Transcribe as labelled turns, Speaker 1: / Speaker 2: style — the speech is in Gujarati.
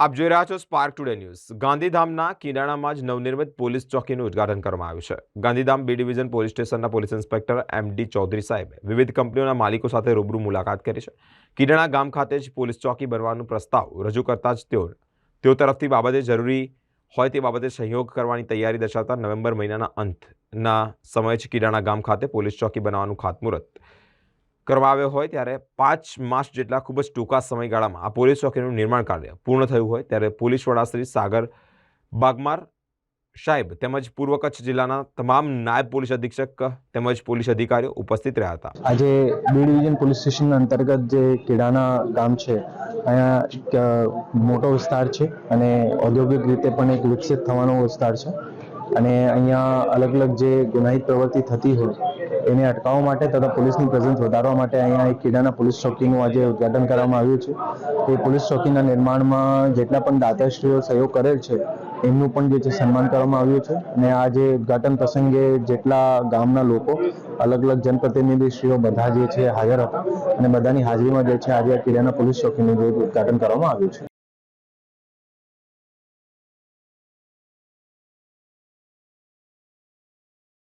Speaker 1: આપ જોઈ રહ્યા છો સ્પાર્ક ટુડે ન્યૂઝ ગાંધીધામના કિરાણામાં જ નવનિર્મિત પોલીસ ચોકીનું ઉદ્ઘાટન કરવામાં આવ્યું છે. ગાંધીધામ બી ડિવિઝન પોલીસ સ્ટેશનના police inspector M D Chaudhary સાહેબે વિવિધ કંપનીઓના માલિકો સાથે રૂબરૂ મુલાકાત કરી છે. કિરાણા ગામ ખાતે જ પોલીસ ચોકી બનવાનો પ્રસ્તાવ રજૂ કરતા જ તેઓ તેઓ તરફથી બાબતે જરૂરી હોય તે બાબતે સહયોગ કરવાની તૈયારી દર્શાવતા નવેમ્બર મહિનાના અંતના સમયે જ કિરાણા ગામ ખાતે પોલીસ ચોકી બનાવવાનું ખાતમુહૂર્ત કરવા આવ્યો હોય ત્યારે પાંચ માસ જેટલા ખૂબ જ ટૂંકા સમયગાળામાં આ પોલીસ ચોકીનું નિર્માણ કાર્ય પૂર્ણ થયું હોય ત્યારે પોલીસ વડા શ્રી સાગર બાગમાર સાહેબ તેમજ પૂર્વ કચ્છ જિલ્લાના તમામ નાયબ પોલીસ અધિક્ષક તેમજ પોલીસ અધિકારીઓ ઉપસ્થિત રહ્યા હતા.
Speaker 2: આજે બી ડિવિઝન પોલીસ સ્ટેશન અંતર્ગત જે કેડાના ગામ છે, અહીંયા મોટો વિસ્તાર છે અને ઔદ્યોગિક રીતે પણ એક વિકસિત થવાનો વિસ્તાર છે. અને અહીંયા અલગ અલગ જે ગુનાહિત પ્રવૃત્તિ થતી હોય એને અટકાવવા માટે તથા પોલીસની પ્રેઝન્સ વધારવા માટે અહીંયા એક કેડાના પોલીસ ચોકીનું આજે ઉદ્ઘાટન કરવામાં આવ્યું છે. એ પોલીસ ચોકીના નિર્માણમાં જેટલા પણ દાતાશ્રીઓ સહયોગ કરેલ છે, એમનું પણ જે છે સન્માન કરવામાં આવ્યું છે. અને આ જે ઉદ્ઘાટન પ્રસંગે જેટલા ગામના લોકો, અલગ અલગ જનપ્રતિનિધિશ્રીઓ બધા જે છે હાજર હતા. અને બધાની હાજરીમાં જે છે આજે આ કિલ્લાના પોલીસ ચોકીનું જે ઉદ્ઘાટન કરવામાં આવ્યું છે.